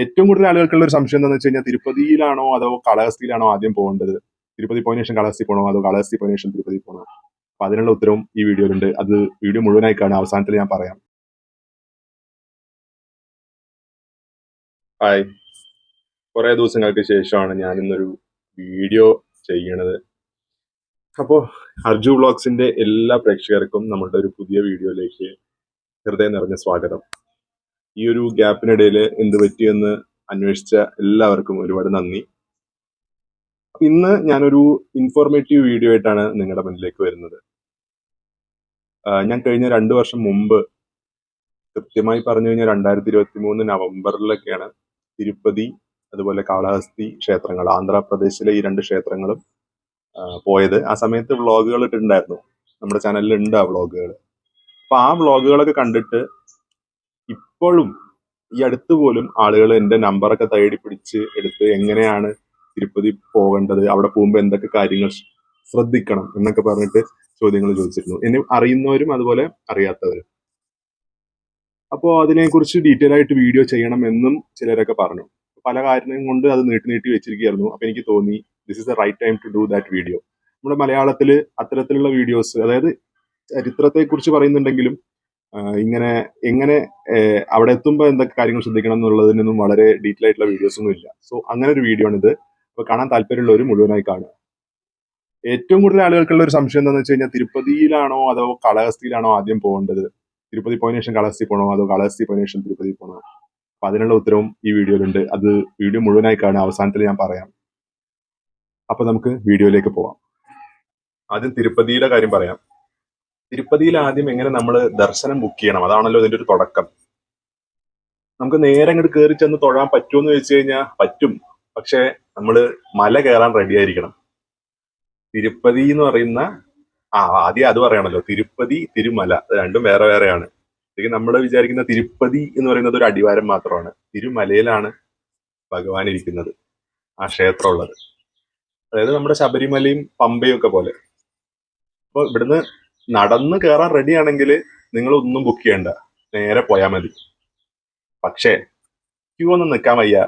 ഏറ്റവും കൂടുതൽ ആളുകൾക്കുള്ള ഒരു സംശയം എന്താണെന്ന് വെച്ച് കഴിഞ്ഞാൽ തിരുപ്പതിയിലാണോ അതോ കാളഹസ്തിയിലാണോ ആദ്യം പോകേണ്ടത്? തിരുപ്പതി പോയതിനു ശേഷം കാളഹസ്തി പോകണോ അതോ കാളഹസ്തി പോയതിനു ശേഷം തിരുപ്പതി പോകണോ അപ്പൊ അതിനുള്ള ഉത്തരവും ഈ വീഡിയോയിലുണ്ട്. അത് വീഡിയോ മുഴുവനായി കാണാൻ അവസാനത്തിൽ ഞാൻ പറയാം. ഹായ് കുറെ ദിവസങ്ങൾക്ക് ശേഷമാണ് ഞാൻ ഇന്നൊരു വീഡിയോ ചെയ്യണത്. അപ്പോൾ അർജു വ്ളോഗ്സിന്റെ എല്ലാ പ്രേക്ഷകർക്കും നമ്മളുടെ ഒരു പുതിയ വീഡിയോയിലേക്ക് ഹൃദയം നിറഞ്ഞ സ്വാഗതം. ഈ ഒരു ഗ്യാപ്പിനിടയിൽ എന്ത് പറ്റിയെന്ന് അന്വേഷിച്ച എല്ലാവർക്കും ഒരുപാട് നന്ദി. അപ്പൊ ഇന്ന് ഞാനൊരു ഇൻഫോർമേറ്റീവ് വീഡിയോ ആയിട്ടാണ് നിങ്ങളുടെ മുന്നിലേക്ക് വരുന്നത്. ഞാൻ കഴിഞ്ഞ രണ്ടു വർഷം മുമ്പ് കൃത്യമായി പറഞ്ഞു കഴിഞ്ഞാൽ രണ്ടായിരത്തി ഇരുപത്തി മൂന്ന് നവംബറിലൊക്കെയാണ് തിരുപ്പതി അതുപോലെ കാളഹസ്തി ക്ഷേത്രങ്ങൾ ആന്ധ്രാപ്രദേശിലെ ഈ രണ്ട് ക്ഷേത്രങ്ങളും പോയത്. ആ സമയത്ത് വ്ളോഗുകൾ ഇട്ടിട്ടുണ്ടായിരുന്നു. നമ്മുടെ ചാനലിൽ ഉണ്ട് ആ വ്ളോഗുകൾ. അപ്പൊ ആ വ്ളോഗുകളൊക്കെ കണ്ടിട്ട് ഇപ്പോഴും ഈ അടുത്ത് പോലും ആളുകൾ എന്റെ നമ്പറൊക്കെ തേടി പിടിച്ച് എടുത്ത് എങ്ങനെയാണ് തിരുപ്പതി പോകേണ്ടത് അവിടെ പോകുമ്പോൾ എന്തൊക്കെ കാര്യങ്ങൾ ശ്രദ്ധിക്കണം എന്നൊക്കെ പറഞ്ഞിട്ട് ചോദ്യങ്ങൾ ചോദിച്ചിരുന്നു. എന്നെ അറിയുന്നവരും അതുപോലെ അറിയാത്തവരും. അപ്പോൾ അതിനെക്കുറിച്ച് ഡീറ്റെയിൽ ആയിട്ട് വീഡിയോ ചെയ്യണം എന്നും ചിലരൊക്കെ പറഞ്ഞു. പല കാരണം കൊണ്ട് അത് നീട്ടി നീട്ടി വെച്ചിരിക്കുകയായിരുന്നു. അപ്പൊ എനിക്ക് തോന്നി this is the right time to do that video നമ്മുടെ മലയാളത്തിൽ അത്തരത്തിലുള്ള വീഡിയോസ് അതായത് ചരിത്രത്തെ കുറിച്ച് പറയുന്നുണ്ടെങ്കിലും ഇങ്ങനെ എങ്ങനെ അവിടെ എത്തുമ്പോൾ എന്തൊക്കെ കാര്യങ്ങൾ ശ്രദ്ധിക്കണം എന്നുള്ളതിനൊന്നും വളരെ ഡീറ്റെയിൽ ആയിട്ടുള്ള വീഡിയോസ് ഒന്നും ഇല്ല. സോ അങ്ങനെ ഒരു വീഡിയോ ആണ് ഇത് അപ്പൊ കാണാൻ താല്പര്യമുള്ളവർ മുഴുവനായി കാണുക. ഏറ്റവും കൂടുതൽ ആളുകൾക്കുള്ള ഒരു സംശയം എന്താണെന്ന് വെച്ച് കഴിഞ്ഞാൽ തിരുപ്പതിയിലാണോ അതോ കാളഹസ്തിയിലാണോ ആദ്യം പോകേണ്ടത്? തിരുപ്പതി പോയതിനു ശേഷം കാളഹസ്തി പോകണോ അതോ കാളഹസ്തി പോയതിനു ശേഷം തിരുപ്പതി പോകണോ അപ്പൊ അതിനുള്ള ഉത്തരവും ഈ വീഡിയോയിലുണ്ട്. അത് വീഡിയോ മുഴുവനായി കാണുക. അവസാനത്തിൽ ഞാൻ പറയാം. അപ്പൊ നമുക്ക് വീഡിയോയിലേക്ക് പോവാം. ആദ്യം തിരുപ്പതിയുടെ കാര്യം പറയാം. തിരുപ്പതിയിൽ ആദ്യം എങ്ങനെ നമ്മൾ ദർശനം ബുക്ക് ചെയ്യണം? അതാണല്ലോ ഇതിന്റെ ഒരു തുടക്കം. നമുക്ക് നേരെ അങ്ങോട്ട് കയറി ചെന്ന് തൊഴാൻ പറ്റുമെന്ന് ചോദിച്ചു കഴിഞ്ഞാൽ പറ്റും. പക്ഷെ നമ്മൾ മല കയറാൻ റെഡി ആയിരിക്കണം. തിരുപ്പതി എന്ന് പറയുന്ന ആ ആദ്യം അത് പറയണല്ലോ. തിരുപ്പതി തിരുമല രണ്ടും വേറെ വേറെയാണ്. നമ്മൾ വിചാരിക്കുന്ന തിരുപ്പതി എന്ന് പറയുന്നത് ഒരു അടിവാരം മാത്രമാണ്. തിരുമലയിലാണ് ഭഗവാൻ ഇരിക്കുന്നത്. ആ ക്ഷേത്രം ഉള്ളത് അതായത് നമ്മുടെ ശബരിമലയും പമ്പയും ഒക്കെ പോലെ. അപ്പോൾ ഇവിടുന്ന് നടന്ന് കയറാൻ റെഡി ആണെങ്കിൽ നിങ്ങൾ ഒന്നും ബുക്ക് ചെയ്യണ്ട. നേരെ പോയാൽ മതി. പക്ഷേ ക്യൂ ഒന്നും നിൽക്കാൻ വയ്യ.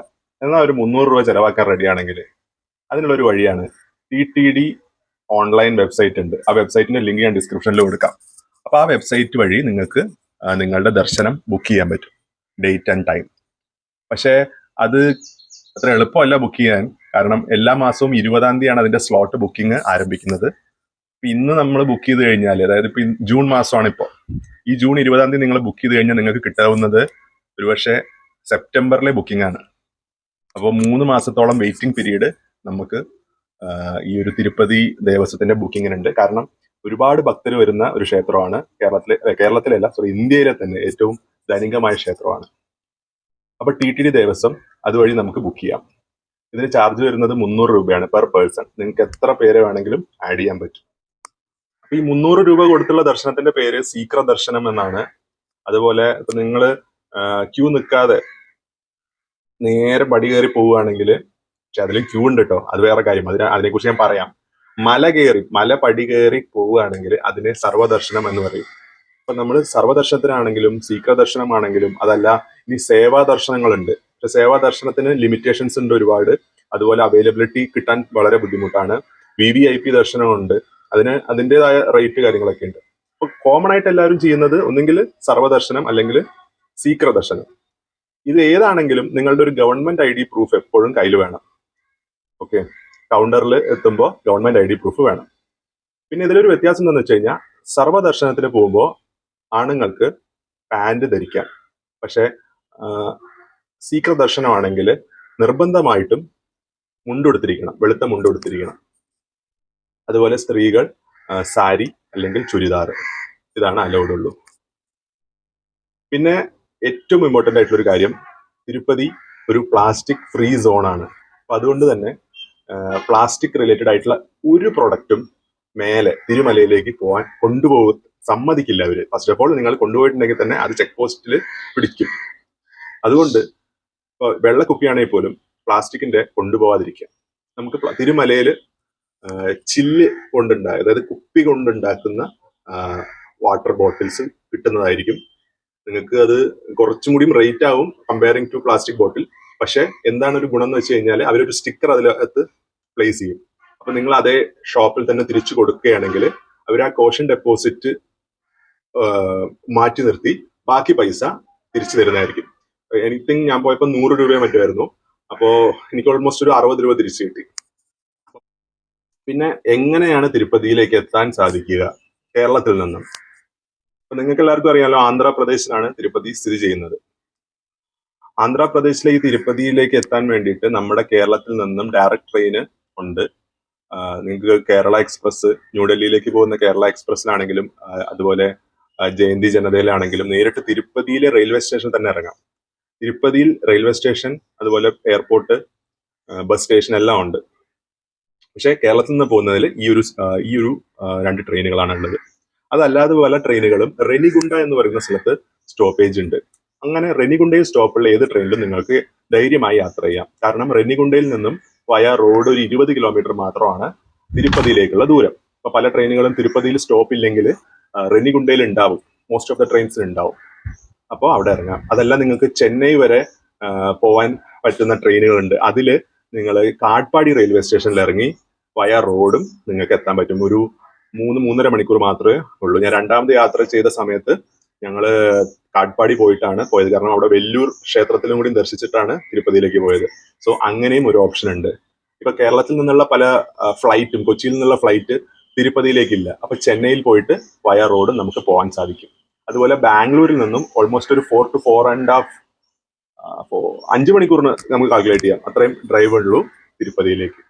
എന്നാൽ ഒരു മുന്നൂറ് രൂപ ചിലവാക്കാൻ റെഡി ആണെങ്കിൽ അതിനുള്ള ഒരു വഴിയാണ് T T D online website ഉണ്ട്. ആ വെബ്സൈറ്റിന്റെ ലിങ്ക് ഞാൻ ഡിസ്ക്രിപ്ഷനിൽ കൊടുക്കാം അപ്പോൾ ആ വെബ്സൈറ്റ് വഴി നിങ്ങൾക്ക് നിങ്ങളുടെ ദർശനം ബുക്ക് ചെയ്യാൻ പറ്റും. ഡേറ്റ് ആൻഡ് ടൈം പക്ഷേ അത് അത്ര എളുപ്പമല്ല ബുക്ക് ചെയ്യാൻ. കാരണം എല്ലാ മാസവും ഇരുപതാം തീയതിയാണ് അതിന്റെ സ്ലോട്ട് ബുക്കിംഗ് ആരംഭിക്കുന്നത്. ഇന്ന് നമ്മൾ ബുക്ക് ചെയ്ത് കഴിഞ്ഞാൽ അതായത് ഇപ്പൊ ജൂൺ മാസമാണ് ഇപ്പോൾ ഈ ജൂൺ ഇരുപതാം തീയതി നിങ്ങൾ ബുക്ക് ചെയ്ത് കഴിഞ്ഞാൽ നിങ്ങൾക്ക് കിട്ടാവുന്നത് ഒരുപക്ഷെ സെപ്റ്റംബറിലെ ബുക്കിംഗ് ആണ്. അപ്പോൾ മൂന്ന് മാസത്തോളം വെയിറ്റിംഗ് പീരീഡ് നമുക്ക് ഈ ഒരു തിരുപ്പതി ദേവസ്വത്തിന്റെ ബുക്കിങ്ങിനുണ്ട് കാരണം ഒരുപാട് ഭക്തർ വരുന്ന ഒരു ക്ഷേത്രമാണ്. കേരളത്തിലെ കേരളത്തിലല്ല സോറി ഇന്ത്യയിലെ തന്നെ ഏറ്റവും ധനികമായ ക്ഷേത്രമാണ്. അപ്പൊ ടി ടി ഡി ദേവസ്വം അതുവഴി നമുക്ക് ബുക്ക് ചെയ്യാം. ഇതിന് ചാർജ് വരുന്നത് മുന്നൂറ് രൂപയാണ് പെർ പേഴ്സൺ നിങ്ങൾക്ക് എത്ര പേരെ വേണമെങ്കിലും ആഡ് ചെയ്യാൻ പറ്റും. ഈ മുന്നൂറ് രൂപ കൊടുത്തുള്ള ദർശനത്തിന്റെ പേര് സീക്ര ദർശനം എന്നാണ്. അതുപോലെ ഇപ്പൊ നിങ്ങൾ ക്യൂ നിൽക്കാതെ നേരെ പടി കയറി പോവുകയാണെങ്കിൽ പക്ഷെ അതിൽ ക്യൂ ഉണ്ട് കേട്ടോ അത് വേറെ കാര്യം. അതിനെ അതിനെക്കുറിച്ച് ഞാൻ പറയാം. മല കയറി മല പടി കയറി പോവുകയാണെങ്കിൽ അതിനെ സർവദർശനം എന്ന് പറയും. അപ്പൊ നമ്മൾ സർവദർശനത്തിനാണെങ്കിലും സീക്ര ദർശനമാണെങ്കിലും അതല്ല ഇനി സേവാ ദർശനങ്ങളുണ്ട് പക്ഷെ സേവാ ദർശനത്തിന് ലിമിറ്റേഷൻസ് ഉണ്ട് ഒരുപാട്. അതുപോലെ അവൈലബിലിറ്റി കിട്ടാൻ വളരെ ബുദ്ധിമുട്ടാണ്. വി വി ഐ പി ദർശനമുണ്ട്. അതിന് അതിന്റെതായ റേറ്റ് കാര്യങ്ങളൊക്കെ ഉണ്ട്. അപ്പൊ കോമൺ ആയിട്ട് എല്ലാവരും ചെയ്യുന്നത് ഒന്നെങ്കിൽ സർവദർശനം അല്ലെങ്കിൽ സീക്ര ദർശനം ഇത് ഏതാണെങ്കിലും നിങ്ങളുടെ ഒരു ഗവൺമെന്റ് ഐ ഡി പ്രൂഫ് എപ്പോഴും കയ്യിൽ വേണം. ഓക്കെ കൗണ്ടറിൽ എത്തുമ്പോൾ ഗവൺമെന്റ് ഐ ഡി പ്രൂഫ് വേണം. പിന്നെ ഇതിലൊരു വ്യത്യാസം എന്താണെന്ന് വെച്ച് കഴിഞ്ഞാൽ സർവദർശനത്തിന് പോകുമ്പോൾ ആണുങ്ങൾക്ക് പാന്റ് ധരിക്കാം. പക്ഷെ സീക്ര ദർശനമാണെങ്കിൽ നിർബന്ധമായിട്ടും മുണ്ടുടുത്തിരിക്കണം വെളുത്ത മുണ്ടുടുത്തിരിക്കണം അതുപോലെ സ്ത്രീകൾ സാരി അല്ലെങ്കിൽ ചുരിദാർ. ഇതാണ് അലൗഡ് ഉള്ളൂ. പിന്നെ ഏറ്റവും ഇമ്പോർട്ടന്റ് ആയിട്ടുള്ള ഒരു കാര്യം തിരുപ്പതി ഒരു പ്ലാസ്റ്റിക് ഫ്രീ സോണാണ് അപ്പം അതുകൊണ്ട് തന്നെ പ്ലാസ്റ്റിക് റിലേറ്റഡ് ആയിട്ടുള്ള ഒരു പ്രൊഡക്റ്റും മേലെ തിരുമലയിലേക്ക് പോകാൻ കൊണ്ടുപോകും സമ്മതിക്കില്ല അവർ ഫസ്റ്റ് ഓഫ് ഓൾ നിങ്ങൾ കൊണ്ടുപോയിട്ടുണ്ടെങ്കിൽ തന്നെ അത് ചെക്ക് പോസ്റ്റിൽ പിടിക്കും. അതുകൊണ്ട് ഇപ്പോൾ വെള്ള കുപ്പിയാണെങ്കിൽ പോലും പ്ലാസ്റ്റിക്കിന്റെ കൊണ്ടുപോകാതിരിക്കുക നമുക്ക് തിരുമലയിൽ ചില്ല് കൊണ്ടുണ്ടായ അതായത് കുപ്പി കൊണ്ടുണ്ടാക്കുന്ന വാട്ടർ ബോട്ടിൽസ് കിട്ടുന്നതായിരിക്കും. നിങ്ങൾക്ക് അത് കുറച്ചും കൂടിയും റേറ്റ് ആവും കമ്പയറിംഗ് ടു പ്ലാസ്റ്റിക് ബോട്ടിൽ പക്ഷെ എന്താണ് ഒരു ഗുണം എന്ന് വെച്ച് കഴിഞ്ഞാൽ അവരൊരു സ്റ്റിക്കർ അതിനകത്ത് പ്ലേസ് ചെയ്യും. അപ്പൊ നിങ്ങൾ അതേ ഷോപ്പിൽ തന്നെ തിരിച്ചു കൊടുക്കുകയാണെങ്കിൽ അവർ ആ കോഷൻ ഡെപ്പോസിറ്റ് മാറ്റി നിർത്തി ബാക്കി പൈസ തിരിച്ചു തരുന്നതായിരിക്കും. എനിത്തിങ് ഞാൻ പോയപ്പോൾ നൂറ് രൂപയോ മറ്റുമായിരുന്നു. അപ്പോൾ എനിക്ക് ഓൾമോസ്റ്റ് ഒരു അറുപത് രൂപ തിരിച്ചു കിട്ടി. പിന്നെ എങ്ങനെയാണ് തിരുപ്പതിയിലേക്ക് എത്താൻ സാധിക്കുക കേരളത്തിൽ നിന്നും? അപ്പൊ നിങ്ങൾക്ക് എല്ലാവർക്കും അറിയാലോ ആന്ധ്രാപ്രദേശിലാണ് തിരുപ്പതി സ്ഥിതി ചെയ്യുന്നത്. ആന്ധ്രാപ്രദേശിലെ ഈ തിരുപ്പതിയിലേക്ക് എത്താൻ വേണ്ടിയിട്ട് നമ്മുടെ കേരളത്തിൽ നിന്നും ഡയറക്റ്റ് ട്രെയിന് ഉണ്ട്. നിങ്ങൾക്ക് കേരള എക്സ്പ്രസ് ന്യൂഡൽഹിയിലേക്ക് പോകുന്ന കേരള എക്സ്പ്രസ്സിലാണെങ്കിലും അതുപോലെ ജയന്തി ജനതയിലാണെങ്കിലും നേരിട്ട് തിരുപ്പതിയിലെ റെയിൽവേ സ്റ്റേഷൻ തന്നെ ഇറങ്ങാം. തിരുപ്പതിയിൽ റെയിൽവേ സ്റ്റേഷൻ അതുപോലെ എയർപോർട്ട് ബസ് സ്റ്റേഷൻ എല്ലാം ഉണ്ട്. പക്ഷേ കേരളത്തിൽ നിന്ന് പോകുന്നതിൽ ഈ ഒരു ഈ ഒരു രണ്ട് ട്രെയിനുകളാണ് ഉള്ളത് അതല്ലാതെ പല ട്രെയിനുകളും റെനിഗുണ്ട എന്ന് പറയുന്ന സ്ഥലത്ത് സ്റ്റോപ്പേജ് ഉണ്ട്. അങ്ങനെ റെനിഗുണ്ടയിൽ സ്റ്റോപ്പുള്ള ഏത് ട്രെയിനിലും നിങ്ങൾക്ക് ധൈര്യമായി യാത്ര ചെയ്യാം. കാരണം റെനിഗുണ്ടയിൽ നിന്നും വയ റോഡ് ഒരു ഇരുപത് കിലോമീറ്റർ മാത്രമാണ് തിരുപ്പതിയിലേക്കുള്ള ദൂരം. അപ്പൊ പല ട്രെയിനുകളും തിരുപ്പതിയിൽ സ്റ്റോപ്പ് ഇല്ലെങ്കിൽ റെനിഗുണ്ടയിൽ ഉണ്ടാവും. മോസ്റ്റ് ഓഫ് ദ ട്രെയിൻസ് ഉണ്ടാവും. അപ്പോൾ അവിടെ ഇറങ്ങാം. അതല്ല നിങ്ങൾക്ക് ചെന്നൈ വരെ പോവാൻ പറ്റുന്ന ട്രെയിനുകളുണ്ട്. അതിൽ നിങ്ങൾ കാട്ട്പാടി റെയിൽവേ സ്റ്റേഷനിൽ ഇറങ്ങി വയ റോഡും നിങ്ങൾക്ക് എത്താൻ പറ്റും. ഒരു മൂന്ന് മൂന്നര മണിക്കൂർ മാത്രമേ ഉള്ളൂ. ഞാൻ രണ്ടാമത് യാത്ര ചെയ്ത സമയത്ത് ഞങ്ങൾ കാട്ട്പാടി പോയിട്ടാണ് പോയത്. കാരണം അവിടെ വെല്ലൂർ ക്ഷേത്രത്തിലും കൂടി ദർശിച്ചിട്ടാണ് തിരുപ്പതിയിലേക്ക് പോയത്. സോ അങ്ങനെയും ഒരു ഓപ്ഷൻ ഉണ്ട്. ഇപ്പൊ കേരളത്തിൽ നിന്നുള്ള പല ഫ്ലൈറ്റും കൊച്ചിയിൽ നിന്നുള്ള ഫ്ലൈറ്റ് തിരുപ്പതിയിലേക്കില്ല. അപ്പൊ ചെന്നൈയിൽ പോയിട്ട് വയ റോഡ് നമുക്ക് പോകാൻ സാധിക്കും. അതുപോലെ ബാംഗ്ലൂരിൽ നിന്നും ഓൾമോസ്റ്റ് ഒരു four to four and half അഞ്ച് മണിക്കൂറിന് നമുക്ക് കാൽക്കുലേറ്റ് ചെയ്യാം. അത്രയും ഡ്രൈവ് ഉള്ളൂ തിരുപ്പതിയിലേക്ക്.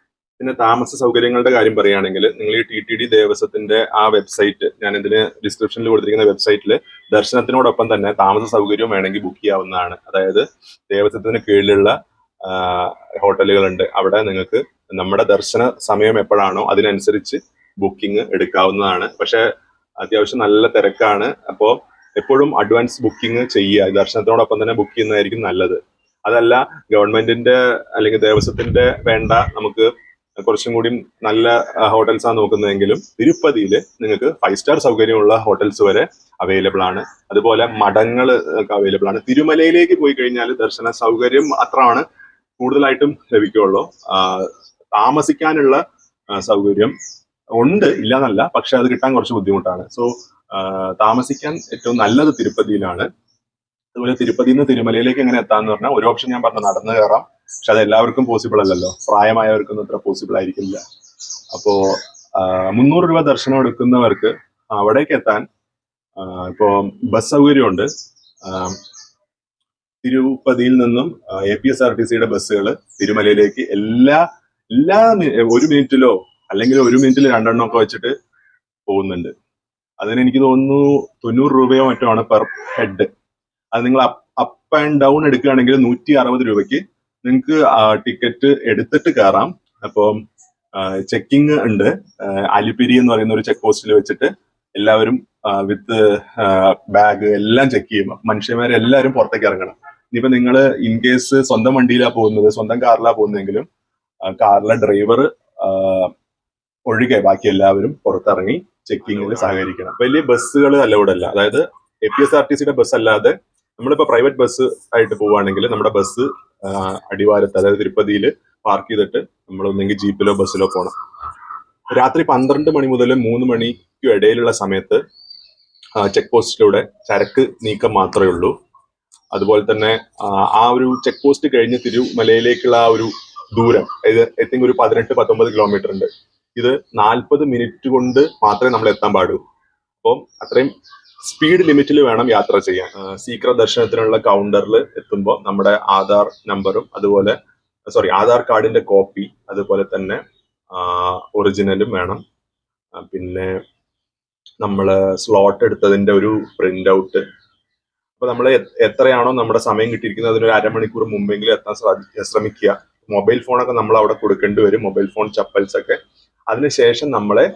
പിന്നെ താമസ സൗകര്യങ്ങളുടെ കാര്യം പറയുകയാണെങ്കിൽ നിങ്ങൾ ഈ ടി ടി ഡി ദേവസ്വത്തിന്റെ ആ വെബ്സൈറ്റ് ഞാൻ ഇതിന് ഡിസ്ക്രിപ്ഷനിൽ കൊടുത്തിരിക്കുന്ന വെബ്സൈറ്റിൽ ദർശനത്തിനോടൊപ്പം തന്നെ താമസ സൗകര്യവും വേണമെങ്കിൽ ബുക്ക് ചെയ്യാവുന്നതാണ്. അതായത് ദേവസ്വത്തിന് കീഴിലുള്ള ഹോട്ടലുകളുണ്ട്. അവിടെ നിങ്ങൾക്ക് നമ്മുടെ ദർശന സമയം എപ്പോഴാണോ അതിനനുസരിച്ച് ബുക്കിംഗ് എടുക്കാവുന്നതാണ്. പക്ഷെ അത്യാവശ്യം നല്ല തിരക്കാണ്. അപ്പോൾ എപ്പോഴും അഡ്വാൻസ് ബുക്കിംഗ് ചെയ്യുക ദർശനത്തിനോടൊപ്പം തന്നെ ബുക്ക് ചെയ്യുന്നതായിരിക്കും നല്ലത്. അതല്ല ഗവൺമെന്റിന്റെ അല്ലെങ്കിൽ ദേവസ്വത്തിന്റെ വേണ്ട നമുക്ക് കുറച്ചും കൂടി നല്ല ഹോട്ടൽസ് ആണ് നോക്കുന്നതെങ്കിലും തിരുപ്പതിയിൽ നിങ്ങൾക്ക് ഫൈവ് സ്റ്റാർ സൗകര്യമുള്ള ഹോട്ടൽസ് വരെ അവൈലബിൾ ആണ്. അതുപോലെ മഠങ്ങൾ അവൈലബിൾ ആണ്. തിരുമലയിലേക്ക് പോയി കഴിഞ്ഞാൽ ദർശന സൗകര്യം അത്രയാണ് കൂടുതലായിട്ടും ലഭിക്കുള്ളൂ. ആ, താമസിക്കാനുള്ള സൗകര്യം ഉണ്ട് ഇല്ലാന്നല്ല പക്ഷെ അത് കിട്ടാൻ കുറച്ച് ബുദ്ധിമുട്ടാണ്. സോ താമസിക്കാൻ ഏറ്റവും നല്ലത് തിരുപ്പതിയിലാണ്. അതുപോലെ തിരുപ്പതിയിൽ നിന്ന് തിരുമലയിലേക്ക് എങ്ങനെ എത്താന്ന് പറഞ്ഞാൽ ഒരു ഓപ്ഷൻ ഞാൻ പറഞ്ഞു നടന്നു കയറാം. പക്ഷെ അത് എല്ലാവർക്കും പോസിബിൾ അല്ലല്ലോ. പ്രായമായവർക്കൊന്നും അത്ര പോസിബിൾ ആയിരിക്കില്ല. അപ്പോ മുന്നൂറ് രൂപ ദർശനം എടുക്കുന്നവർക്ക് അവിടേക്ക് എത്താൻ ഇപ്പോ ബസ് സൗകര്യമുണ്ട്. തിരുപ്പതിയിൽ നിന്നും A P S R T സിയുടെ ബസ്സുകൾ തിരുമലയിലേക്ക് എല്ലാ എല്ലാ ഒരു മിനിറ്റിലോ അല്ലെങ്കിൽ ഒരു മിനിറ്റിൽ രണ്ടെണ്ണം ഒക്കെ വെച്ചിട്ട് പോകുന്നുണ്ട്. അതിന് എനിക്ക് തോന്നുന്നു തൊണ്ണൂറ് രൂപയോ മറ്റോ ആണ് പെർ ഹെഡ്. അത് നിങ്ങൾ അപ്പ് ആൻഡ് ഡൗൺ എടുക്കുകയാണെങ്കിൽ നൂറ്റി അറുപത് രൂപയ്ക്ക് നിങ്ങൾക്ക് ടിക്കറ്റ് എടുത്തിട്ട് കയറാം അപ്പോൾ ചെക്കിങ് ഉണ്ട്. അലിപിരി എന്ന് പറയുന്ന ഒരു ചെക്ക് പോസ്റ്റിൽ വെച്ചിട്ട് എല്ലാവരും വിത്ത് ബാഗ് എല്ലാം ചെക്ക് ചെയ്യും. മനുഷ്യന്മാരെ എല്ലാവരും പുറത്തേക്ക് ഇറങ്ങണം. ഇനിയിപ്പോ നിങ്ങൾ ഇൻ കേസ് സ്വന്തം വണ്ടിയിലാണ് പോകുന്നത് സ്വന്തം കാറിലാണ് പോകുന്നതെങ്കിലും കാറിലെ ഡ്രൈവർ ഒഴികെ ബാക്കി എല്ലാവരും പുറത്തിറങ്ങി ചെക്കിങ്ങിൽ സഹകരിക്കണം. വലിയ ബസ്സുകൾ അലൗഡ് അല്ല. അതായത് A P S R T സിയുടെ ബസ് അല്ലാതെ നമ്മളിപ്പോ പ്രൈവറ്റ് ബസ് ആയിട്ട് പോവുകയാണെങ്കിൽ നമ്മുടെ ബസ് അടിവാരത്ത് അതായത് തിരുപ്പതിയിൽ പാർക്ക് ചെയ്തിട്ട് നമ്മൾ ഒന്നെങ്കിൽ ജീപ്പിലോ ബസ്സിലോ പോകണം രാത്രി പന്ത്രണ്ട് മണി മുതൽ മൂന്ന് മണിക്കും ഇടയിലുള്ള സമയത്ത് ചെക്ക് പോസ്റ്റിലൂടെ ചരക്ക് നീക്കം മാത്രമേ ഉള്ളൂ. അതുപോലെ തന്നെ ആ, ഒരു ചെക്ക് പോസ്റ്റ് കഴിഞ്ഞ് തിരുമലയിലേക്കുള്ള ആ ഒരു ദൂരം ഇത് ഐ ഒരു പതിനെട്ട് പത്തൊമ്പത് കിലോമീറ്റർ ഉണ്ട്. ഇത് നാൽപ്പത് മിനിറ്റ് കൊണ്ട് മാത്രമേ നമ്മൾ എത്താൻ പാടൂ അപ്പം അത്രയും സ്പീഡ് ലിമിറ്റിൽ വേണം യാത്ര ചെയ്യാൻ. സീക്ര ദർശനത്തിനുള്ള കൗണ്ടറിൽ എത്തുമ്പോൾ നമ്മുടെ ആധാർ നമ്പറും അതുപോലെ സോറി ആധാർ കാർഡിന്റെ കോപ്പി അതുപോലെ തന്നെ ഒറിജിനലും വേണം. പിന്നെ നമ്മൾ സ്ലോട്ട് എടുത്തതിന്റെ ഒരു പ്രിന്റ് ഔട്ട് അപ്പൊ നമ്മൾ എത്രയാണോ നമ്മുടെ സമയം കിട്ടിയിരിക്കുന്നത് അതിനൊരു അരമണിക്കൂർ മുമ്പെങ്കിലും എത്താൻ ശ്രമിക്കുക. മൊബൈൽ ഫോണൊക്കെ നമ്മൾ അവിടെ കൊടുക്കേണ്ടി വരും. മൊബൈൽ ഫോൺ ചപ്പൽസ് ഒക്കെ അതിനുശേഷം നമ്മളെ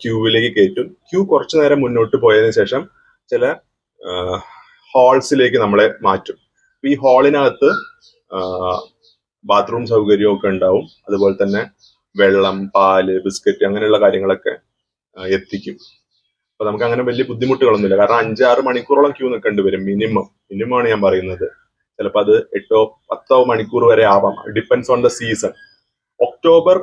ക്യൂവിലേക്ക് കയറ്റും. ക്യൂ കുറച്ചു നേരം മുന്നോട്ട് പോയതിനു ശേഷം ചില ഹാൾസിലേക്ക് നമ്മളെ മാറ്റും. ഈ ഹാളിനകത്ത് ബാത്റൂം സൗകര്യമൊക്കെ ഉണ്ടാവും. അതുപോലെ തന്നെ വെള്ളം പാൽ ബിസ്ക്കറ്റ് അങ്ങനെയുള്ള കാര്യങ്ങളൊക്കെ എത്തിക്കും. അപ്പൊ നമുക്ക് അങ്ങനെ വലിയ ബുദ്ധിമുട്ടുകളൊന്നുമില്ല. കാരണം അഞ്ചാറ് മണിക്കൂറോളം ക്യൂ നിൽക്കേണ്ടി വരും മിനിമം. മിനിമം ആണ് ഞാൻ പറയുന്നത്. ചിലപ്പോൾ അത് എട്ടോ പത്തോ മണിക്കൂർ വരെ ആവാം. Depends on the season October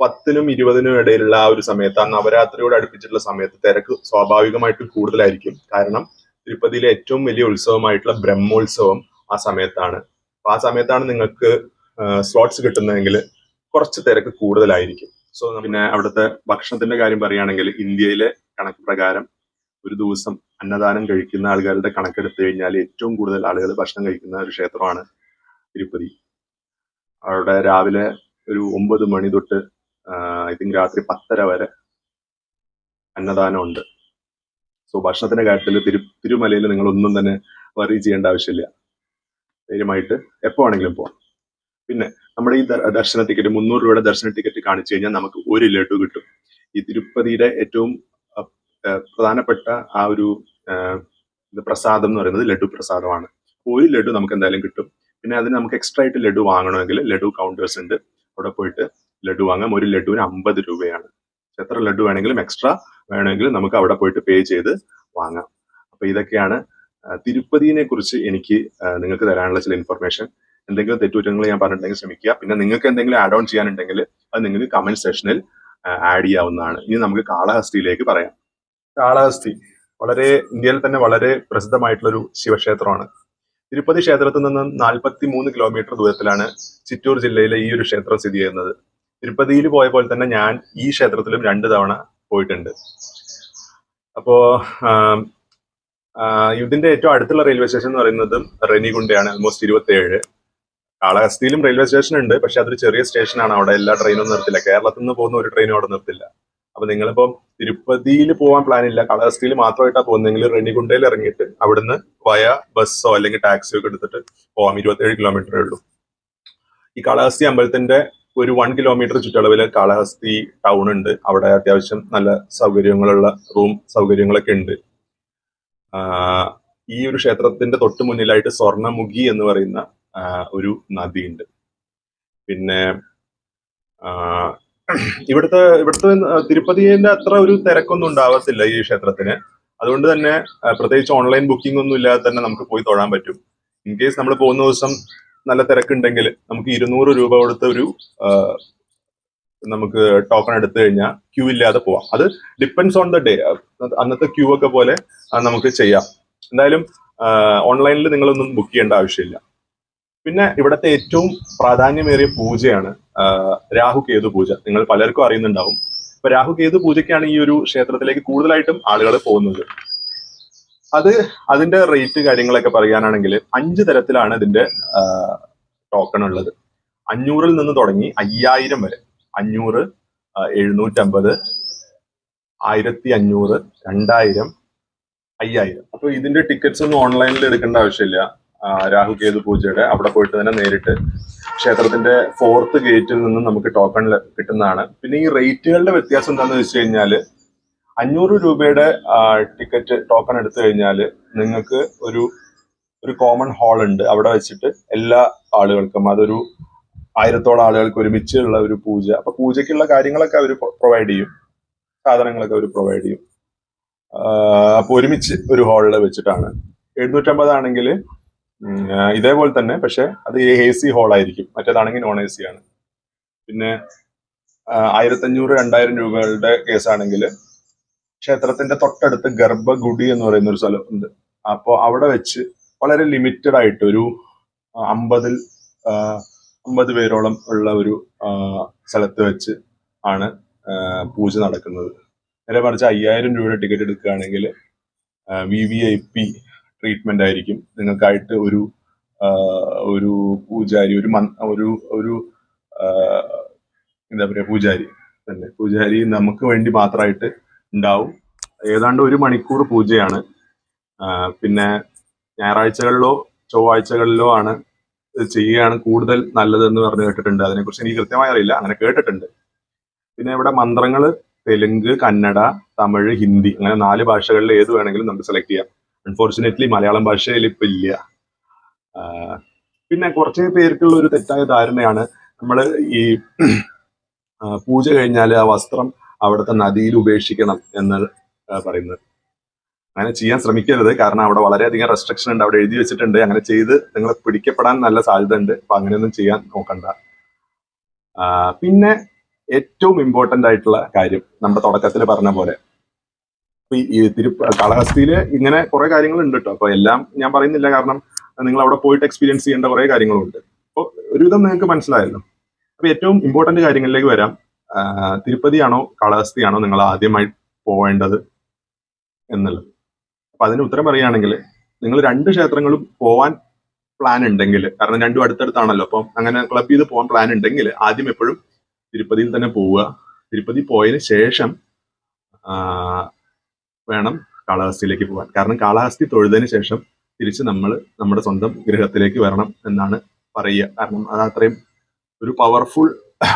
പത്തിനും ഇരുപതിനും ഇടയിലുള്ള ആ ഒരു സമയത്ത് ആ നവരാത്രിയോട് അടുപ്പിച്ചിട്ടുള്ള സമയത്ത് തിരക്ക് സ്വാഭാവികമായിട്ടും കൂടുതലായിരിക്കും. കാരണം തിരുപ്പതിയിലെ ഏറ്റവും വലിയ ഉത്സവമായിട്ടുള്ള ബ്രഹ്മോത്സവം ആ സമയത്താണ്. അപ്പൊ ആ സമയത്താണ് നിങ്ങൾക്ക് സ്ലോട്ട്സ് കിട്ടുന്നതെങ്കിൽ കുറച്ച് തിരക്ക് കൂടുതലായിരിക്കും. സോ പിന്നെ അവിടുത്തെ ഭക്ഷണത്തിന്റെ കാര്യം പറയുകയാണെങ്കിൽ ഇന്ത്യയിലെ കണക്ക് പ്രകാരം ഒരു ദിവസം അന്നദാനം കഴിക്കുന്ന ആളുകളുടെ കണക്കെടുത്തു കഴിഞ്ഞാൽ ഏറ്റവും കൂടുതൽ ആളുകൾ ഭക്ഷണം കഴിക്കുന്ന ഒരു ക്ഷേത്രമാണ് തിരുപ്പതി. അവിടെ രാവിലെ ഒരു ഒമ്പത് മണി തൊട്ട് ഐ തിങ്ക് രാത്രി പത്തര വരെ അന്നദാനം ഉണ്ട് സോ ഭക്ഷണത്തിന്റെ കാര്യത്തിൽ തിരു തിരുമലയിൽ നിങ്ങൾ ഒന്നും തന്നെ വറി ചെയ്യേണ്ട ആവശ്യമില്ല. ധൈര്യമായിട്ട് എപ്പോ ആണെങ്കിലും പോവാം. പിന്നെ നമ്മുടെ ഈ ദർശന ടിക്കറ്റ് മുന്നൂറ് രൂപയുടെ ദർശന ടിക്കറ്റ് കാണിച്ചു കഴിഞ്ഞാൽ നമുക്ക് ഒരു ലഡു കിട്ടും. ഈ തിരുപ്പതിയുടെ ഏറ്റവും പ്രധാനപ്പെട്ട ആ ഒരു പ്രസാദം എന്ന് പറയുന്നത് ലഡു പ്രസാദമാണ്. ഒരു ലഡു നമുക്ക് എന്തായാലും കിട്ടും. പിന്നെ അതിന് നമുക്ക് എക്സ്ട്രാ ആയിട്ട് ലഡു വാങ്ങണമെങ്കിൽ ലഡു കൗണ്ടേഴ്സ് ഉണ്ട്. അവിടെ പോയിട്ട് ലഡു വാങ്ങാം. ഒരു ലഡുവിന് അമ്പത് രൂപയാണ്. എത്ര ലഡു വേണമെങ്കിലും എക്സ്ട്രാ വേണമെങ്കിൽ നമുക്ക് അവിടെ പോയിട്ട് പേ ചെയ്ത് വാങ്ങാം. അപ്പൊ ഇതൊക്കെയാണ് തിരുപ്പതിനെ കുറിച്ച് എനിക്ക് നിങ്ങൾക്ക് തരാനുള്ള ചില ഇൻഫർമേഷൻ എന്തെങ്കിലും തെറ്റുകുറ്റങ്ങൾ ഞാൻ പറഞ്ഞിട്ടുണ്ടെങ്കിൽ ശ്രമിക്കുക പിന്നെ നിങ്ങൾക്ക് എന്തെങ്കിലും ആഡ് ഓൺ ചെയ്യാനുണ്ടെങ്കിൽ അത് നിങ്ങൾക്ക് കമന്റ് സെക്ഷനിൽ ആഡ് ചെയ്യാവുന്നതാണ്. ഇനി നമുക്ക് കാളഹസ്തിയിലേക്ക് പറയാം. കാളഹസ്തി വളരെ ഇന്ത്യയിൽ തന്നെ വളരെ പ്രസിദ്ധമായിട്ടുള്ള ഒരു ശിവക്ഷേത്രമാണ്. തിരുപ്പതി ക്ഷേത്രത്തിൽ നിന്ന് നാൽപ്പത്തി മൂന്ന് കിലോമീറ്റർ ദൂരത്തിലാണ് ചിറ്റൂർ ജില്ലയിലെ ഈ ഒരു ക്ഷേത്രം സ്ഥിതി ചെയ്യുന്നത്. തിരുപ്പതിയിൽ പോയ പോലെ തന്നെ ഞാൻ ഈ ക്ഷേത്രത്തിലും രണ്ട് തവണ പോയിട്ടുണ്ട്. അപ്പോ ഇതിന്റെ ഏറ്റവും അടുത്തുള്ള റെയിൽവേ സ്റ്റേഷൻ എന്ന് പറയുന്നത് റെനിഗുണ്ടയാണ് ഓൾമോസ്റ്റ് ഇരുപത്തി ഏഴ് കാളഹസ്തിയിലും റെയിൽവേ സ്റ്റേഷൻ ഉണ്ട് പക്ഷെ അതൊരു ചെറിയ സ്റ്റേഷനാണ് അവിടെ എല്ലാ ട്രെയിനും നിർത്തില്ല. കേരളത്തിൽ നിന്ന് പോകുന്ന ഒരു ട്രെയിനും അവിടെ നിർത്തില്ല. അപ്പൊ നിങ്ങളിപ്പോ തിരുപ്പതിയിൽ പോകാൻ പ്ലാൻ ഇല്ല. കാളഹസ്തിയിൽ മാത്രമായിട്ടാണ് പോകുന്നതെങ്കിൽ റെനിഗുണ്ടയിൽ ഇറങ്ങിയിട്ട് അവിടുന്ന് വയ ബസ്സോ അല്ലെങ്കിൽ ടാക്സിയോ ഒക്കെ എടുത്തിട്ട് പോവാം. ഇരുപത്തിയേഴ് കിലോമീറ്ററേ ഉള്ളൂ. ഈ കാളഹസ്തി അമ്പലത്തിന്റെ ഒരു വൺ കിലോമീറ്റർ ചുറ്റളവിൽ കാളഹസ്തി ടൗൺ ഉണ്ട്. അവിടെ അത്യാവശ്യം നല്ല സൗകര്യങ്ങളുള്ള റൂം സൗകര്യങ്ങളൊക്കെ ഉണ്ട്. ഈ ഒരു ക്ഷേത്രത്തിന്റെ തൊട്ട് മുന്നിലായിട്ട് സ്വർണമുഖി എന്ന് പറയുന്ന ഒരു നദി ഉണ്ട് പിന്നെ ഇവിടുത്തെ ഇവിടുത്തെ തിരുപ്പതിന്റെ അത്ര ഒരു തിരക്കൊന്നും ഉണ്ടാവത്തില്ല ഈ ക്ഷേത്രത്തിന്. അതുകൊണ്ട് തന്നെ പ്രത്യേകിച്ച് ഓൺലൈൻ ബുക്കിംഗ് ഒന്നും ഇല്ലാതെ തന്നെ നമുക്ക് പോയി തൊഴാൻ പറ്റും. ഇൻ കേസ് നമ്മൾ പോകുന്ന ദിവസം നല്ല തിരക്കുണ്ടെങ്കിൽ നമുക്ക് ഇരുന്നൂറ് രൂപ കൊടുത്ത ഒരു നമുക്ക് ടോക്കൺ എടുത്തു കഴിഞ്ഞാൽ ക്യൂ ഇല്ലാതെ പോവാം. അത് ഡിപ്പെൻസ് ഓൺ ദ ഡേ അന്നത്തെ ക്യൂ ഒക്കെ പോലെ നമുക്ക് ചെയ്യാം. എന്തായാലും ഓൺലൈനിൽ നിങ്ങളൊന്നും ബുക്ക് ചെയ്യേണ്ട ആവശ്യമില്ല. പിന്നെ ഇവിടുത്തെ ഏറ്റവും പ്രാധാന്യമേറിയ പൂജയാണ് രാഹു കേതു പൂജ. നിങ്ങൾ പലർക്കും അറിയുന്നുണ്ടാവും. അപ്പൊ രാഹു കേതു പൂജയ്ക്കാണ് ഈ ഒരു ക്ഷേത്രത്തിലേക്ക് കൂടുതലായിട്ടും ആളുകൾ പോകുന്നത്. അത് അതിന്റെ റേറ്റ് കാര്യങ്ങളൊക്കെ പറയാനാണെങ്കിൽ അഞ്ച് തരത്തിലാണ് ഇതിന്റെ ടോക്കൺ ഉള്ളത്. അഞ്ഞൂറിൽ നിന്ന് തുടങ്ങി അയ്യായിരം വരെ. അഞ്ഞൂറ് എഴുന്നൂറ്റമ്പത് ആയിരത്തി അഞ്ഞൂറ് രണ്ടായിരം അയ്യായിരം. അപ്പൊ ഇതിന്റെ ടിക്കറ്റ്സ് ഒന്നും ഓൺലൈനിൽ എടുക്കേണ്ട ആവശ്യമില്ല. രാഹു കേതു പൂജയുടെ അവിടെ പോയിട്ട് തന്നെ നേരിട്ട് ക്ഷേത്രത്തിന്റെ ഫോർത്ത് ഗേറ്റിൽ നിന്ന് നമുക്ക് ടോക്കൺ കിട്ടുന്നതാണ്. പിന്നെ ഈ റേറ്റുകളുടെ വ്യത്യാസം എന്താണെന്ന് വെച്ച് കഴിഞ്ഞാൽ അഞ്ഞൂറ് രൂപയുടെ ടിക്കറ്റ് ടോക്കൺ എടുത്തു കഴിഞ്ഞാൽ നിങ്ങൾക്ക് ഒരു ഒരു കോമൺ ഹാൾ ഉണ്ട്. അവിടെ വെച്ചിട്ട് എല്ലാ ആളുകൾക്കും അതൊരു ആയിരത്തോളം ആളുകൾക്ക് ഒരുമിച്ച് ഉള്ള ഒരു പൂജ. അപ്പൊ പൂജയ്ക്കുള്ള കാര്യങ്ങളൊക്കെ അവർ പ്രൊവൈഡ് ചെയ്യും. സാധനങ്ങളൊക്കെ അവർ പ്രൊവൈഡ് ചെയ്യും. അപ്പൊ ഒരുമിച്ച് ഒരു ഹാളിൽ വെച്ചിട്ടാണ്. എഴുന്നൂറ്റമ്പത് ആണെങ്കിൽ ഇതേപോലെ തന്നെ പക്ഷെ അത് എ സി ഹാളായിരിക്കും മറ്റേതാണെങ്കിൽ നോൺ എ സി ആണ്. പിന്നെ ആയിരത്തഞ്ഞൂറ് രണ്ടായിരം രൂപകളുടെ കേസാണെങ്കിൽ ക്ഷേത്രത്തിന്റെ തൊട്ടടുത്ത് ഗർഭഗുഡി എന്ന് പറയുന്ന ഒരു സ്ഥലം ഉണ്ട്. അപ്പോൾ അവിടെ വെച്ച് വളരെ ലിമിറ്റഡ് ആയിട്ട് ഒരു അമ്പതിൽ അമ്പത് പേരോളം ഉള്ള ഒരു സ്ഥലത്ത് വെച്ച് ആണ് പൂജ നടക്കുന്നത്. നേരെ മറിച്ച് അയ്യായിരം രൂപയുടെ ടിക്കറ്റ് എടുക്കുകയാണെങ്കിൽ V V I P treatment ആയിരിക്കും. നിങ്ങൾക്കായിട്ട് ഒരു ഒരു പൂജാരി ഒരു മന് ഒരു ഒരു എന്താ പറയുക പൂജാരി തന്നെ. പൂജാരി നമുക്ക് വേണ്ടി മാത്രമായിട്ട് ഉണ്ടാവും. ഏതാണ്ട് ഒരു മണിക്കൂർ പൂജയാണ്. പിന്നെ ഞായറാഴ്ചകളിലോ ചൊവ്വാഴ്ചകളിലോ ആണ് ചെയ്യുകയാണ് കൂടുതൽ നല്ലതെന്ന് പറഞ്ഞു കേട്ടിട്ടുണ്ട്. അതിനെക്കുറിച്ച് എനിക്ക് കൃത്യമായി അറിയില്ല. അങ്ങനെ കേട്ടിട്ടുണ്ട്. പിന്നെ ഇവിടെ മന്ത്രങ്ങൾ തെലുങ്ക് കന്നഡ തമിഴ് ഹിന്ദി അങ്ങനെ നാല് ഭാഷകളിൽ ഏത് വേണമെങ്കിലും നമുക്ക് സെലക്ട് ചെയ്യാം. അൺഫോർച്ചുനേറ്റ്ലി മലയാളം ഭാഷയിൽ ഇപ്പം ഇല്ല. പിന്നെ കുറച്ച് പേർക്കുള്ള ഒരു തെറ്റായ ധാരണയാണ് നമ്മൾ ഈ പൂജ കഴിഞ്ഞാൽ ആ വസ്ത്രം അവിടുത്തെ നദിയിൽ ഉപേക്ഷിക്കണം എന്ന് പറയുന്നത്. അങ്ങനെ ചെയ്യാൻ ശ്രമിക്കരുത്. കാരണം അവിടെ വളരെയധികം റെസ്ട്രിക്ഷൻ ഉണ്ട്. അവിടെ എഴുതി വെച്ചിട്ടുണ്ട്. അങ്ങനെ ചെയ്ത് നിങ്ങൾ പിടിക്കപ്പെടാൻ നല്ല സാധ്യത ഉണ്ട് അപ്പൊ അങ്ങനെയൊന്നും ചെയ്യാൻ നോക്കണ്ട. പിന്നെ ഏറ്റവും ഇമ്പോർട്ടന്റ് ആയിട്ടുള്ള കാര്യം നമ്മുടെ തുടക്കത്തിൽ പറഞ്ഞ പോലെ. ഈ- കാളഹസ്തിയിൽ ഇങ്ങനെ കുറെ കാര്യങ്ങൾ ഉണ്ട് കേട്ടോ അപ്പൊ എല്ലാം ഞാൻ പറയുന്നില്ല. കാരണം നിങ്ങൾ അവിടെ പോയിട്ട് എക്സ്പീരിയൻസ് ചെയ്യേണ്ട കുറെ കാര്യങ്ങളുണ്ട്. അപ്പോൾ ഒരുവിധം നിങ്ങൾക്ക് മനസ്സിലായല്ലോ. അപ്പൊ ഏറ്റവും ഇമ്പോർട്ടന്റ് കാര്യങ്ങളിലേക്ക് വരാം. തിരുപ്പതിയാണോ കാളഹസ്തിയാണോ നിങ്ങൾ ആദ്യമായി പോവേണ്ടത് എന്നുള്ളത്. അപ്പൊ അതിന് ഉത്തരം പറയുകയാണെങ്കിൽ നിങ്ങൾ രണ്ട് ക്ഷേത്രങ്ങളും പോവാൻ പ്ലാൻ ഉണ്ടെങ്കിൽ കാരണം രണ്ടും അടുത്തടുത്താണല്ലോ അപ്പം അങ്ങനെ ക്ലബ് ചെയ്ത് പോകാൻ പ്ലാൻ ഉണ്ടെങ്കിൽ ആദ്യം എപ്പോഴും തിരുപ്പതിയിൽ തന്നെ പോവുക. തിരുപ്പതി പോയതിന് ശേഷം വേണം കാളഹസ്തിയിലേക്ക് പോകാൻ കാരണം കാളഹസ്തി തൊഴുതതിന് ശേഷം തിരിച്ച് നമ്മൾ നമ്മുടെ സ്വന്തം ഗൃഹത്തിലേക്ക് വരണം എന്നാണ് പറയുക. കാരണം അത് അത്രയും ഒരു പവർഫുൾ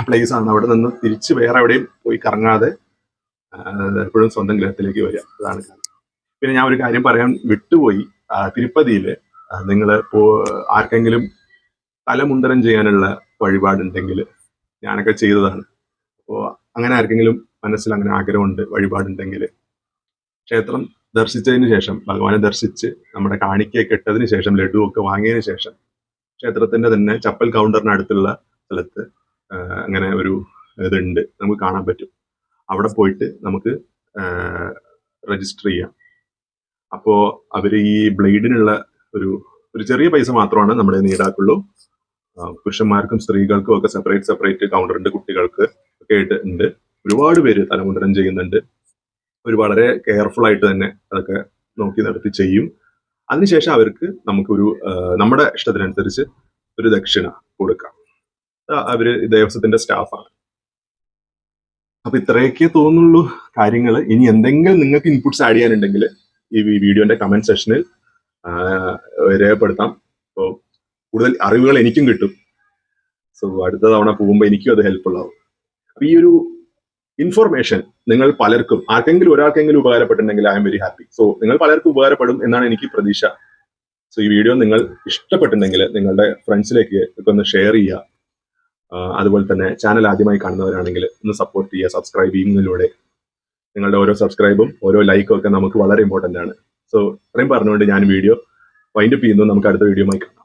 പ്ലേസ് ആണ്. അവിടെ നിന്ന് തിരിച്ച് വേറെ എവിടെയും പോയി കറങ്ങാതെ എപ്പോഴും സ്വന്തം ഗ്രഹത്തിലേക്ക് വരിക. അതാണ്. പിന്നെ ഞാൻ ഒരു കാര്യം പറയാൻ വിട്ടുപോയി. തിരുപ്പതിയിൽ നിങ്ങൾ പോ ആർക്കെങ്കിലും തലമുണ്ടനം ചെയ്യാനുള്ള വഴിപാടുണ്ടെങ്കിൽ ഞാനൊക്കെ ചെയ്തതാണ്. അപ്പോൾ അങ്ങനെ ആർക്കെങ്കിലും മനസ്സിൽ അങ്ങനെ ആഗ്രഹമുണ്ട് വഴിപാടുണ്ടെങ്കിൽ ക്ഷേത്രം ദർശിച്ചതിന് ശേഷം ഭഗവാനെ ദർശിച്ച് നമ്മുടെ കാണിക്കയൊക്കെ ഇട്ടതിന് ശേഷം ലഡു ഒക്കെ വാങ്ങിയതിന് ശേഷം ക്ഷേത്രത്തിന്റെ തന്നെ ചപ്പൽ കൗണ്ടറിനടുത്തുള്ള സ്ഥലത്ത് അങ്ങനെ ഒരു ഇതുണ്ട്. നമുക്ക് കാണാൻ പറ്റും. അവിടെ പോയിട്ട് നമുക്ക് രജിസ്റ്റർ ചെയ്യാം. അപ്പോൾ അവർ ഈ ബ്ലേഡിനുള്ള ഒരു ഒരു ചെറിയ പൈസ മാത്രമാണ് നമ്മളെ ഈടാക്കുള്ളൂ ആ, പുരുഷന്മാർക്കും സ്ത്രീകൾക്കും ഒക്കെ സെപ്പറേറ്റ് സെപ്പറേറ്റ് കൗണ്ടർ ഉണ്ട് കുട്ടികൾക്ക് ഒക്കെ ആയിട്ട് ഉണ്ട്. ഒരുപാട് പേര് തലമുണ്ടനം ചെയ്യുന്നുണ്ട്. ഒരു വളരെ കെയർഫുൾ ആയിട്ട് തന്നെ അതൊക്കെ നോക്കി നടത്തി ചെയ്യും. അതിനുശേഷം അവർക്ക് നമുക്കൊരു നമ്മുടെ ഇഷ്ടത്തിനനുസരിച്ച് ഒരു ദക്ഷിണ കൊടുക്കാം. അവർ ദേവസ്വത്തിന്റെ സ്റ്റാഫാണ് അപ്പൊ ഇത്രയൊക്കെ തോന്നുള്ളൂ കാര്യങ്ങൾ ഇനി എന്തെങ്കിലും നിങ്ങൾക്ക് ഇൻപുട്സ് ആഡ് ചെയ്യാനുണ്ടെങ്കിൽ ഈ വീഡിയോന്റെ കമന്റ് സെക്ഷനിൽ രേഖപ്പെടുത്താം. അപ്പോൾ കൂടുതൽ അറിവുകൾ എനിക്കും കിട്ടും. സോ അടുത്ത തവണ പോകുമ്പോൾ എനിക്കും അത് ഹെൽപ്ഫുൾ ഉള്ളാവും അപ്പൊ ഈ ഒരു ഇൻഫർമേഷൻ നിങ്ങൾ പലർക്കും ആർക്കെങ്കിലും ഒരാൾക്കെങ്കിലും ഉപകാരപ്പെട്ടിട്ടുണ്ടെങ്കിൽ I am very happy so നിങ്ങൾ പലർക്കും ഉപകാരപ്പെടും എന്നാണ് എനിക്ക് പ്രതീക്ഷ. സോ ഈ വീഡിയോ നിങ്ങൾ ഇഷ്ടപ്പെട്ടിട്ടുണ്ടെങ്കിൽ നിങ്ങളുടെ ഫ്രണ്ട്സിലേക്ക് ഒന്ന് ഷെയർ ചെയ്യുക. അതുപോലെ തന്നെ ചാനൽ ആദ്യമായി കാണുന്നവരാണെങ്കിൽ ഒന്ന് സപ്പോർട്ട് ചെയ്യുക സബ്സ്ക്രൈബ് ചെയ്യുന്നതിലൂടെ. നിങ്ങളുടെ ഓരോ സബ്സ്ക്രൈബും ഓരോ ലൈക്കും ഒക്കെ നമുക്ക് വളരെ ഇമ്പോർട്ടന്റ് ആണ്. സോ ഇത്രയും പറഞ്ഞുകൊണ്ട് ഞാൻ വീഡിയോ വൈൻഡപ്പ് ചെയ്യുന്നു. നമുക്ക് അടുത്ത വീഡിയോ കാണാം.